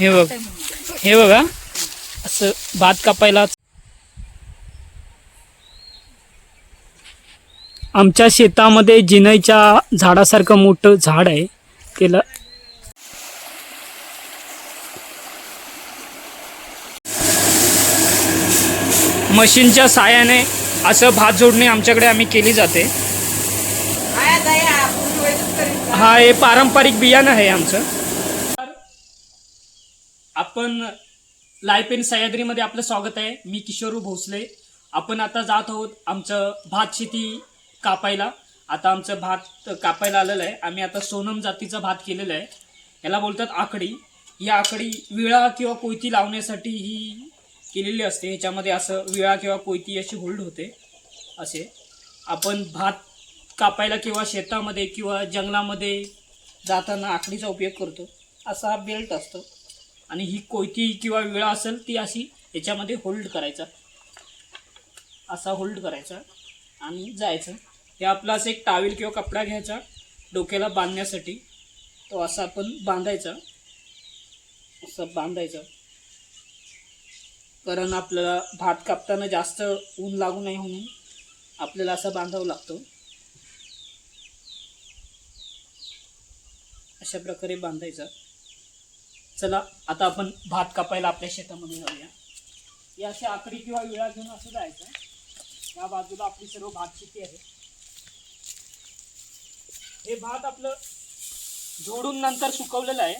हे बघ. हे बघा. असं भात कापायला आमच्या शेतामध्ये जिनईच्या झाडासारखं मोठं झाड आहे. त्याला मशीनच्या साहाय्याने असं भात जोडणी आमच्याकडे आम्ही केली जाते. हा हे पारंपरिक बियाणं आहे आमचं. आपण लायपेन सह्याद्रीमध्ये आपलं स्वागत आहे. मी किशोरू भोसले. आपण आता जात आहोत आमचं भात शेती कापायला. आता आमचं भात कापायला आलेलं आहे. आम्ही आता सोनम जातीचा भात केलेला आहे. याला बोलतात आकडी. या आकडी विळा किंवा कोयती लावण्यासाठी ही केलेली असते. ह्याच्यामध्ये असं विळा किंवा कोयती अशी होल्ड होते. असे. आपण भात कापायला किंवा शेतामध्ये किंवा जंगलामध्ये जाताना आकडीचा उपयोग करतो. असा हा बेल्ट असतो. आणि ही कोयती किंवा विळा असेल ती अशी याच्यामध्ये होल्ड करायचा. असा होल्ड करायचा आणि जायचं. हे आपला असं एक टावेल किंवा कपडा घ्यायचा डोक्याला बांधण्यासाठी. तो असा आपण बांधायचा. असं बांधायचं. कारण आपल्याला भात कापताना जास्त ऊन लागू नये म्हणून आपल्याला असं बांधावं लागतो. अशा प्रकारे बांधायचा. चला आता आपण भात कापायला आपल्या शेतामध्ये जाऊया. या अशा आकडी किंवा विळा घेऊन असं जायचं. या बाजूला आपली सर्व भात शेती आहे. हे भात आपलं जोडून नंतर सुकवलेलं आहे.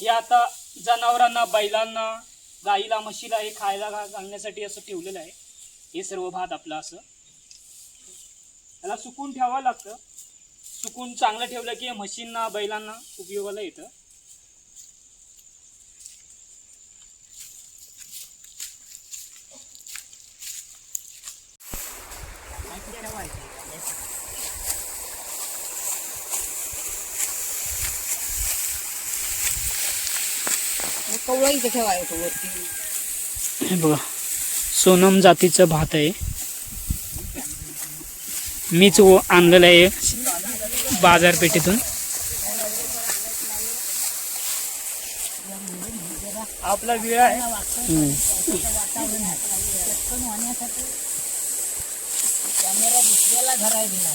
हे आता जनावरांना बैलांना गाईला म्हशीला हे खायला घालण्यासाठी असं ठेवलेलं आहे. हे सर्व भात आपलं असं. त्याला सुकून ठेवावं लागतं. सुकून चांगलं ठेवलं की म्हशींना बैलांना उपयोगाला येतं. कवळा इथे ठेवायचं वरती. हे बघा सोनम जातीचं भात आहे. मीच आणलेलं आहे बाजारपेठेतून. आपला विळा आहे. कॅमेरा दुसऱ्याला धरायला दिला.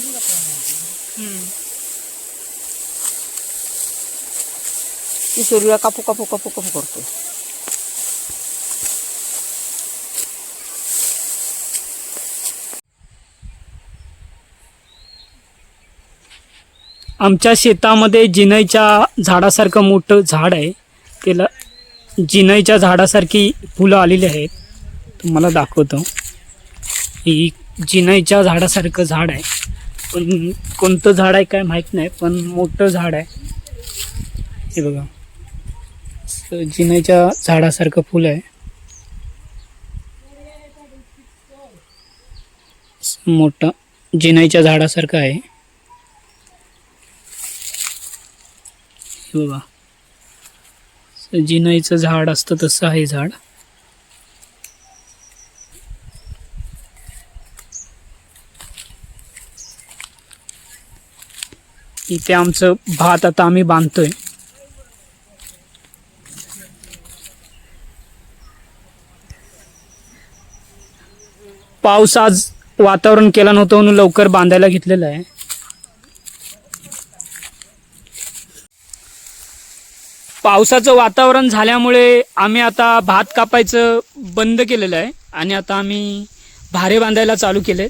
हम्म. सूर्य कापू कापू कापू कापू करतो. आमच्या शेतामध्ये जिनईच्या झाडासारखं मोठं झाड आहे. त्याला जिनईच्या झाडासारखी फुलं आलेली आहेत. तुम्हाला दाखवतो. ही जिनईच्या झाडासारखं झाड आहे. पण कोणतं झाड आहे काय माहीत नाही पण मोठं झाड आहे. हे बघा. असं झाडासारखं फुलं आहे. मोठं जिनईच्या झाडासारखं आहे. हे बघा. जिनाईचं झाड असतं तसं आहे झाड. इथे आमचं भात आता आम्ही बांधतोय. पाऊस आज वातावरण केलं नव्हतं म्हणून लवकर बांधायला घेतलेलं आहे. पावसाचं वातावरण झाल्यामुळे आम्ही आता भात कापायचं बंद केलेलं आहे आणि आता आम्ही भारे बांधायला चालू केले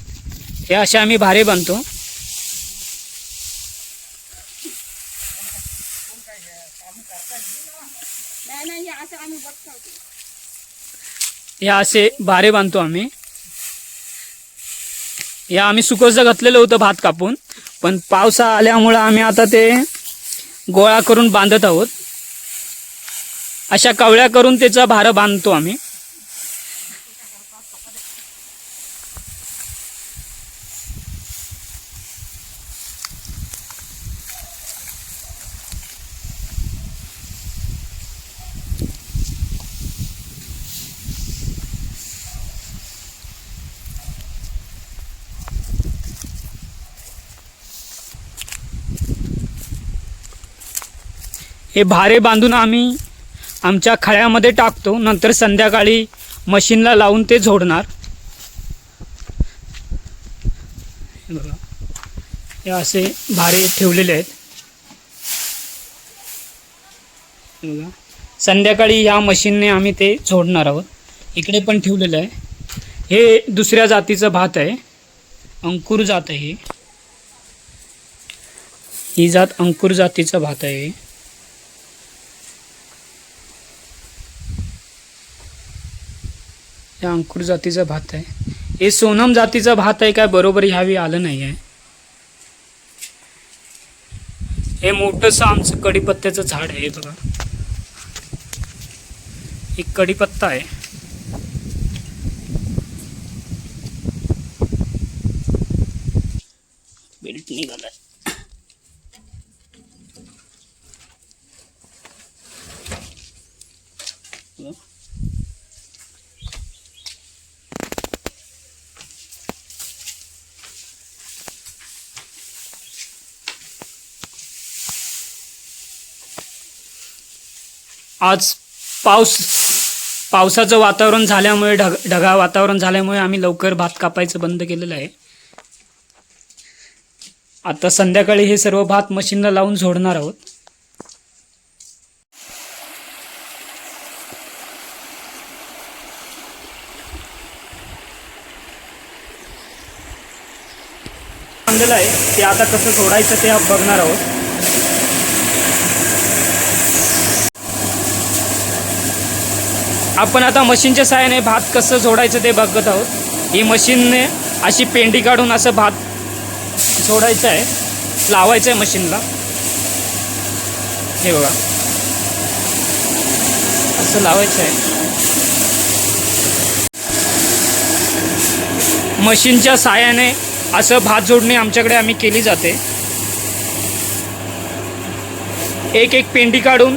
हे असे आम्ही भारे बांधतो. हे असे भारे बांधतो आम्ही. या आम्ही सुकोसं घातलेलं होतं भात कापून पण पावसा आल्यामुळं आम्ही आता ते गोळा करून बांधत आहोत. अशा कवळ्या करून त्याचा भारं बांधतो आम्ही. हे भारे बांधून आम्ही आमच्या खळ्यामध्ये टाकतो. नंतर संध्याकाळी मशीनला लावून ते झोडणार. हे बघा. हे असे भारे ठेवलेले आहेत. बघा. संध्याकाळी या मशीनने आम्ही ते झोडणार आहोत. इकडे पण ठेवलेलं आहे. हे दुसऱ्या जातीचं भात आहे. अंकुर जात आहे. ही. ही जात अंकुर जातीचा भात आहे. या अंकुर जातीचा भात आहे. हे सोनम जातीचा भात आहे काय बरोबर ह्यावेळी आलं नाही आहे हे मोठंसं आमचं कडीपत्त्याचं झाड आहे हे बघा. एक कडीपत्ता आहे. बेल्ट निघालाय. आज पाऊस पावसाचं वातावरण झाल्यामुळे ढग ढगाळ वातावरण झाल्यामुळे आम्ही लवकर भात कापायचं बंद केलेलं आहे. आता संध्याकाळी हे सर्व भात मशीनला लावून झोडणार आहोत. आहे ते आता कसं सोडायचं ते बघणार आहोत. आपण आता मशीनच्या सहाय्याने भात कसं जोडायचं ते बघत आहोत. ही मशीनने अशी पेंडी काढून असं भात जोडायचं आहे. लावायचं आहे मशीनला. हे बघा. असं लावायचं आहे. मशीनच्या सहाय्याने असं भात जोडणी आमच्याकडे आम्ही केली जाते. एक एक पेंडी काढून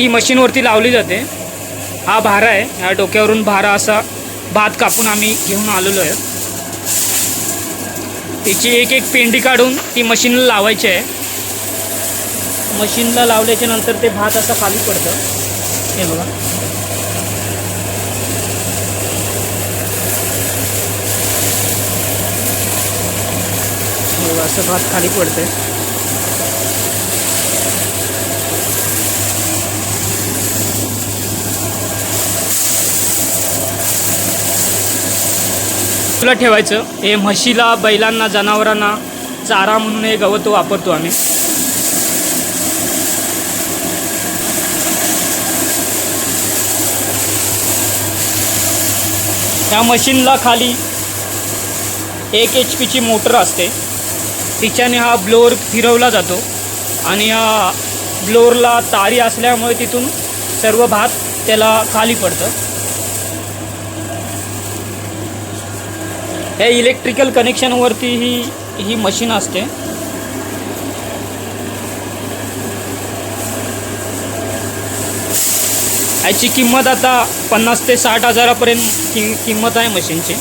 ती मशीनवरती लावली जाते. हा भारा आहे. ह्या डोक्यावरून भारा असा भात कापून आम्ही घेऊन आलेलो आहे. तिची एक एक पेंडी काढून ती मशीनला लावायची आहे. मशीनला लावल्याच्या नंतर ते भात असं खाली पडतं. हे बघा. बघा, असं भात खाली पडतंय. तुला ठेवायचं? हे म्हशीला बैलांना जनावरांना चारा म्हणून हे गवत वापरतो आम्ही. या मशीनला खाली एक एच पीची मोटर असते. तिच्याने हा ब्लोअर फिरवला जातो आणि या ब्लोअरला तारी असल्यामुळे तिथून सर्व भात त्याला खाली पडतं. या इलेक्ट्रिकल कनेक्शनवरती ही ही मशीन असते. याची किंमत आता पन्नास ते साठ हजारापर्यंत कि किंमत आहे मशीनची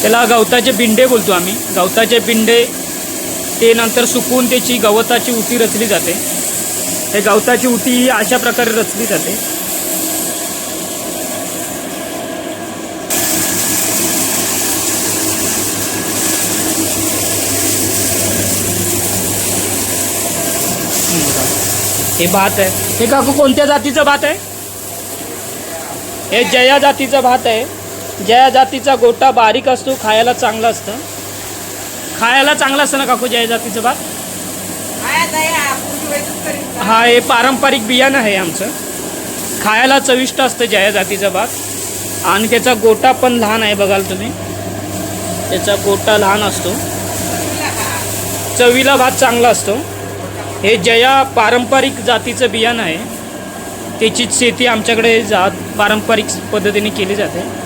त्याला गवताचे बिंडे बोलतो आम्ही. गवताचे बिंडे ते नंतर सुकून त्याची गवताची उटी रचली जाते. हे गवताची उटी ही अशा प्रकारे रचली जाते. हे भात आहे. हे काकू कोणत्या जातीचं भात आहे? हे जया जातीचं भात आहे. जया जातीचा गोटा बारीक असतो खायला चांगला असतं. खायला चांगलं असतं ना काकू जया जातीचं भात? हा हे पारंपरिक बियाणं आहे आमचं. खायला चविष्ट असतं जया जातीचं भात. आणि त्याचा गोटा पण लहान आहे बघाल तुम्ही. त्याचा गोटा लहान असतो. चवीला भात चांगला असतो. हे जया पारंपरिक जातीचं बियाणं आहे. त्याची शेती आमच्याकडे जात पारंपरिक पद्धतीने केली जाते.